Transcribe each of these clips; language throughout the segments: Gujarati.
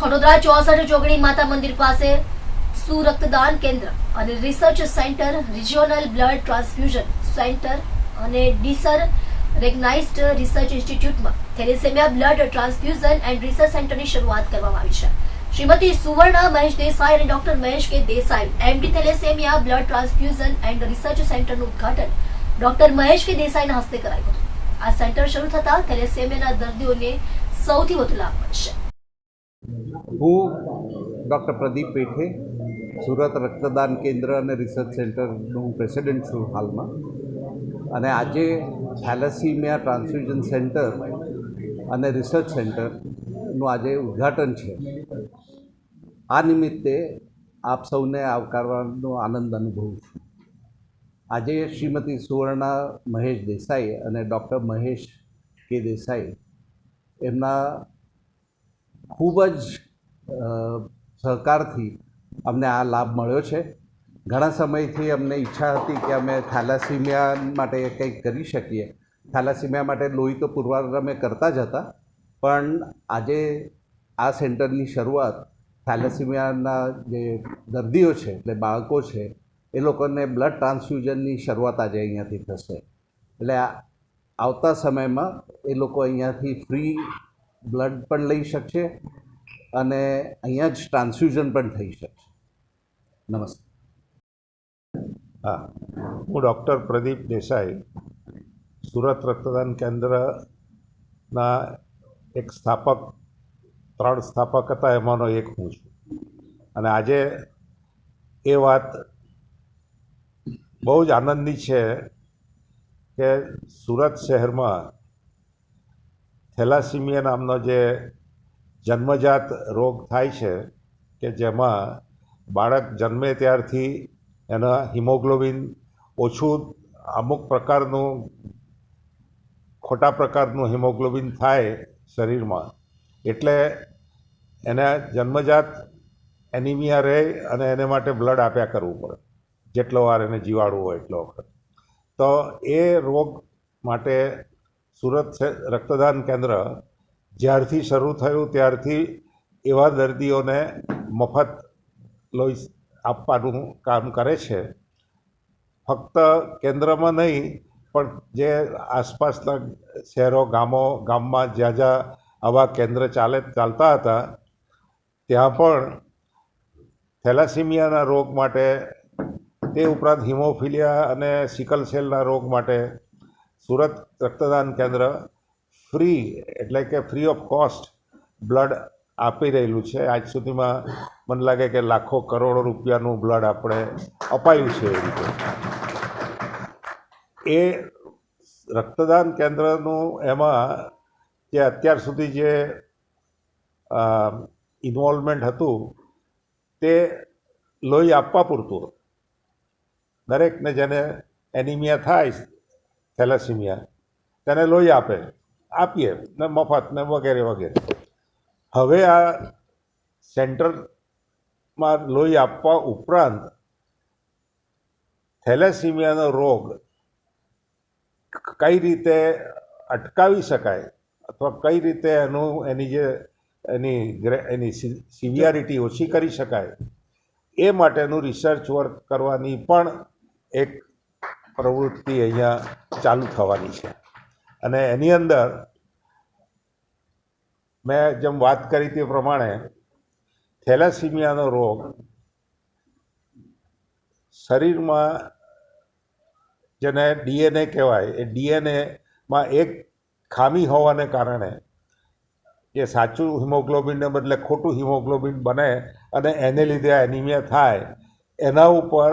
ખડોદરા ચોસઠ જોગણી માતા મંદિર પાસે સુરક્તદાન કેન્દ્ર અને research centre, regional blood transfusion centre અને ડીસર recognised research ઇન્સ્ટિટ્યૂટમાં thalassaemia, blood transfusion and research સેન્ટરની શરૂઆત કરવામાં આવી છે. શ્રીમતી સુવર્ણા મહેશ દેસાઈ અને doctor Mahesh K Desai MD thalassaemia, blood transfusion and research સેન્ટરનું ઉદ્ઘાટન ડોક્ટર મહેશ કે દેસાઈના હસ્તે કરાયું હતું. આ સેન્ટર શરૂ થતા થેલેસેમિયાના દર્દીઓને સૌથી વધુ લાભ મળશે. હું ડૉક્ટર પ્રદીપ પેઠે સુરત રક્તદાન કેન્દ્ર અને રિસર્ચ સેન્ટરનું પ્રેસિડેન્ટ છું હાલમાં. અને આજે થેલેસીમિયા ટ્રાન્સફ્યુઝન સેન્ટર અને રિસર્ચ સેન્ટરનું આજે ઉદ્ઘાટન છે. આ નિમિત્તે આપ સૌને આવકારવાનો આનંદ અનુભવું છું. આજે શ્રીમતી સુવર્ણા મહેશ દેસાઈ અને ડૉક્ટર મહેશ કે દેસાઈ એમના ખૂબ જ સહકારથી અમને આ લાભ મળ્યો છે. ઘણા સમયથી અમને ઈચ્છા હતી કે અમે થાલાસીમિયા માટે કંઈક કરી શકીએ. થાલાસીમિયા માટે લોહી તો પુરવાર અમે કરતા જ હતા. પણ આજે આ સેન્ટરની શરૂઆત થાલાસીમિયાના જે દર્દીઓ છે, એટલે બાળકો છે, એ લોકોને બ્લડ ટ્રાન્સફ્યુઝનની શરૂઆત આજે અહીંયાથી થશે. એટલે આવતા સમયમાં એ લોકો અહીંયાથી ફ્રી બ્લડ પણ લઈ શકશે. અને અહીંયા જ ટ્રાન્સફ્યુઝન પણ થઈ શકશે નમસ્તે હા, હું ડૉક્ટર પ્રદીપ દેસાઈ, સુરત રક્તદાન કેન્દ્રના એક સ્થાપક, ત્રણ સ્થાપક હતા, એમાંનો એક હું છું. અને આજે એ વાત બહુ જ આનંદની છે કે સુરત શહેરમાં થેલાસીમિયા નામનો જે જન્મજાત રોગ થાય છે કે જેમાં બાળક જન્મે ત્યારથી એના હિમોગ્લોબિન ઓછું અમુક પ્રકારનું, ખોટા પ્રકારનું હિમોગ્લોબિન થાય શરીરમાં. એટલે એને જન્મજાત એનિમિયા રહે અને એને માટે બ્લડ આપ્યા કરવું પડે. જેટલો વાર એને જીવાડવું હોય એટલો વખત. તો એ રોગ માટે સુરત રક્તદાન કેન્દ્ર જ્યારથી શરૂ થયું ત્યારથી એવા દર્દીઓને મફત લોહી આપવાનું કામ કરે છે. ફક્ત કેન્દ્રમાં નહીં, પણ જે આસપાસના શહેરો, ગામો, ગામમાં જ્યાં જ્યાં આવા કેન્દ્ર ચાલે, ચાલતા હતા, ત્યાં પણ થેલાસીમિયાના રોગ માટે, તે ઉપરાંત હિમોફિલિયા અને સિકલ સેલના રોગ માટે સુરત રક્તદાન કેન્દ્ર ફ્રી એટલે કે ફ્રી ઓફ કોસ્ટ બ્લડ આપી રહેલું છે. આજ સુધીમાં મને લાગે કે લાખો કરોડો રૂપિયાનું બ્લડ આપણે અપાયું છે એ રીતે. એ રક્તદાન કેન્દ્રનું એમાં જે અત્યાર સુધી જે ઇન્વોલ્વમેન્ટ હતું, તે લોહી આપવા પૂરતું. દરેકને જેને એનિમિયા થાય થેલેસિમિયા તેને લોહી આપે. આપીએ, ને મફત, ને વગેરે વગેરે. હવે આ સેન્ટરમાં લોહી આપવા ઉપરાંત થેલેસીમિયાનો રોગ કઈ રીતે અટકાવી શકાય અથવા કઈ રીતે એનું, એની જે, એની એની સિવિયારિટી ઓછી કરી શકાય, એ માટેનું રિસર્ચ વર્ક કરવાની પણ એક પ્રવૃત્તિ અહીંયા ચાલુ થવાની છે. અને એની અંદર મેં જેમ વાત કરી તે પ્રમાણે થેલાસીમિયાનો રોગ શરીરમાં જેને ડીએનએ કહેવાય, એ ડીએનએમાં એક ખામી હોવાને કારણે જે સાચું હિમોગ્લોબિનને બદલે ખોટું હિમોગ્લોબિન બને અને એને લીધે એનિમિયા થાય, એના ઉપર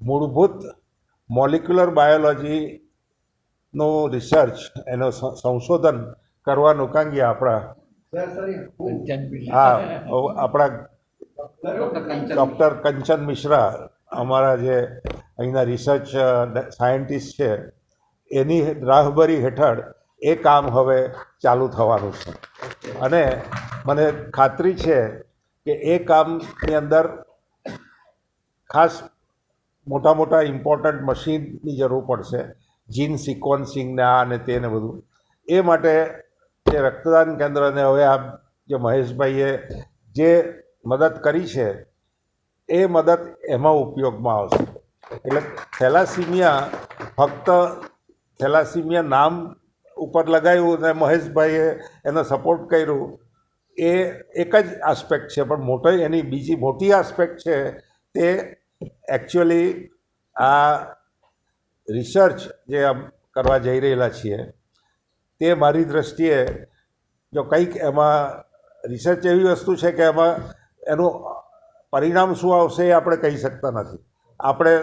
મૂળભૂત મોલિક્યુલર બાયોલોજીનો રિસર્ચ એનો સંશોધન કરવાનું કાંગી આપણા. હા આપણા ડૉક્ટર કંચન મિશ્રા અમારા જે અહીંના રિસર્ચ સાયન્ટિસ્ટ છે એની રાહબરી હેઠળ એ કામ હવે ચાલુ થવાનું છે. અને મને ખાતરી છે કે એ કામની અંદર ખાસ મોટા મોટા ઇમ્પોર્ટન્ટ મશીનની જરૂર પડશે. જીન સિક્વન્સિંગના અને આ ને તે ને બધું. એ માટે જે રક્તદાન કેન્દ્રને હવે આ જે મહેશભાઈએ જે મદદ કરી છે, એ મદદ એમાં ઉપયોગમાં આવશે. એટલે થેલાસીમિયા ફક્ત થેલાસીમિયા નામ ઉપર લગાવ્યું અને મહેશભાઈએ એનો સપોર્ટ કર્યું, એ એક જ આસ્પેક્ટ છે, પણ મોટો એની બીજી મોટી આસ્પેક્ટ છે, તે એકચ્યુઅલી આ રિસર્ચ જે કરવા જઈ રહેલા છીએ, તે મારી દૃષ્ટિએ જો કંઈક એમાં રિસર્ચ એવી વસ્તુ છે કે એમાં એનું પરિણામ શું આવશે એ આપણે કહી શકતા નથી. આપણે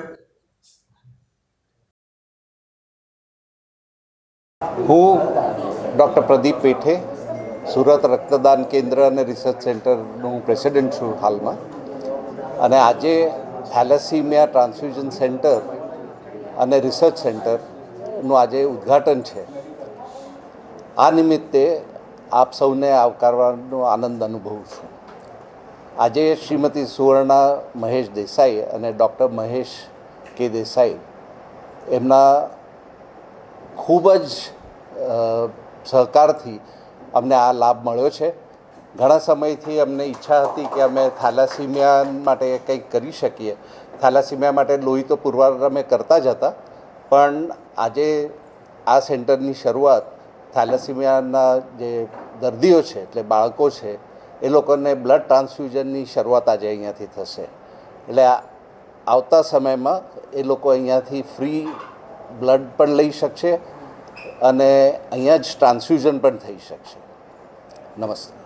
હું ડૉક્ટર પ્રદીપ પેઠે સુરત રક્તદાન કેન્દ્ર અને રિસર્ચ સેન્ટરનું પ્રેસિડેન્ટ છું હાલમાં. અને આજે થેલેસીમિયા ટ્રાન્સફ્યુઝન સેન્ટર અને રિસર્ચ સેન્ટરનું આજે ઉદ્ઘાટન છે. આ નિમિત્તે આપ સૌને આવકારવાનો આનંદ અનુભવું છું. આજે શ્રીમતી સુવર્ણા મહેશ દેસાઈ અને ડૉક્ટર મહેશ કે દેસાઈ એમના ખૂબ જ સહકારથી અમને આ લાભ મળ્યો છે. ઘણા સમયથી અમને ઈચ્છા હતી કે અમે થાલાસીમિયા માટે કંઈક કરી શકીએ. થેલાસીમિયા માટે લોહી તો પુરવાર અમે કરતા જ હતા, પણ આજે આ સેન્ટરની શરૂઆત થાલાસીમિયાના જે દર્દીઓ છે, એટલે બાળકો છે, એ લોકોને બ્લડ ટ્રાન્સફ્યુઝનની શરૂઆત આજે અહીંયાથી થશે. એટલે આવતા સમયમાં એ લોકો અહીંયાથી ફ્રી બ્લડ પણ લઈ શકશે અને અહીંયા જ ટ્રાન્સફ્યુઝન પણ થઈ શકશે. નમસ્તે.